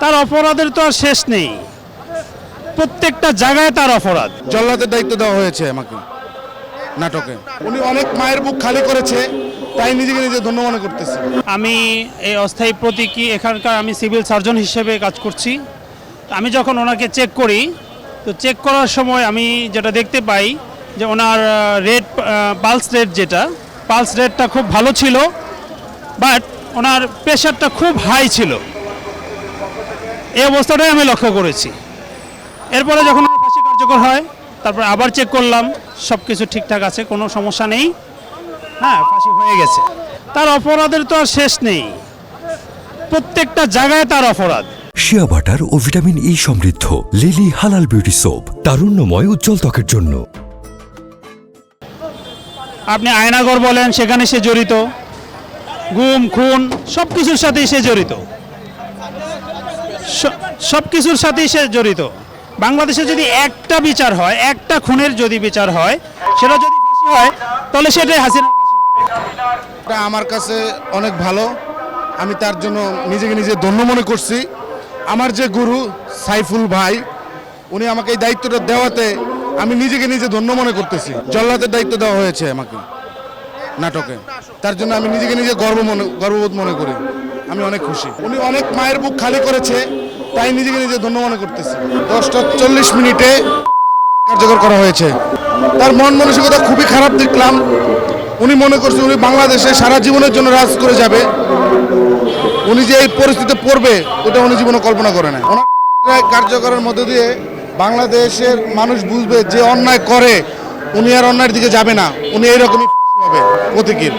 তার অপরাধের তো আর শেষ নেই। প্রত্যেকটা জায়গায় তার অপরাধ। জল্লাদের দায়িত্ব দেওয়া হয়েছে আমাকে নাটকে। উনি অনেক মায়ের বুক খালি করেছে তাই নিজেকে নিজে ধন্য মনে করতেছে। আমি এই অস্থায়ী প্রতীকী এখানকার আমি সিভিল সার্জন হিসেবে কাজ করছি। আমি যখন ওনাকে চেক করি তো চেক করার সময় আমি যেটা দেখতে পাই যে ওনার রেট পালস রেট যেটা পালস রেটটা খুব ভালো ছিল বাট ওনার প্রেশারটা খুব হাই ছিল। এই অবস্থাটাই আমি লক্ষ্য করেছি। এরপরে যখন ফাঁসি কার্যকর হয় তারপর আবার চেক করলাম সব কিছু ঠিকঠাক আছে কোনো সমস্যা নেই। হ্যাঁ ফাঁসি হয়ে গেছে। তার অপরাধের তো আর শেষ নেই। প্রত্যেকটা জায়গায় তার অপরাধ। শিয়া বাটার ও ভিটামিন ই সমৃদ্ধ লিলি হালাল বিউটি সোপ তারুণ্যময় উজ্জ্বল ত্বকের জন্য। আপনি আয়নাগর বলেন সেখানে সে জড়িত। গুম খুন সব কিছুর সাথেই সে জড়িত। সব কিছুর সাথেই সে জড়িত। বাংলাদেশে যদি একটা বিচার হয়, একটা খুনের যদি বিচার হয়, সেটা যদি ফাঁসি হয়, তাহলে সেটাই হাসিনা আমার কাছে অনেক ভালো। আমি তার জন্য নিজেকে নিজে ধন্য মনে করছি। আমার যে গুরু সাইফুল ভাই, উনি আমাকে এই দায়িত্বটা দেওয়াতে আমি নিজেকে নিজে ধন্য মনে করতেছি। জল্লাদের দায়িত্ব দেওয়া হয়েছে আমাকে নাটকে। তার জন্য আমি নিজেকে নিজে গর্ব মনে গর্ববোধ মনে করি। আমি অনেক খুশি। উনি অনেক মায়ের বুক খালি করেছে, তাই নিজেকে নিজে ধন্য মনে করতেছি। দশটা চল্লিশ মিনিটে কার্যকর করা হয়েছে। তার মন মানসিকতা খুবই খারাপ দেখলাম। উনি মনে করছে উনি বাংলাদেশে সারা জীবনের জন্য রাজ করে যাবে। উনি যে এই পরিস্থিতিতে পড়বে, ওটা উনি জীবনে কল্পনা করে না ওনার কার্যকরের মধ্যে দিয়ে বাংলাদেশের মানুষ বুঝবে যে অন্যায় করে, উনি আর অন্যায়ের দিকে যাবে না। উনি এইরকমই হবে। প্রতীকীর।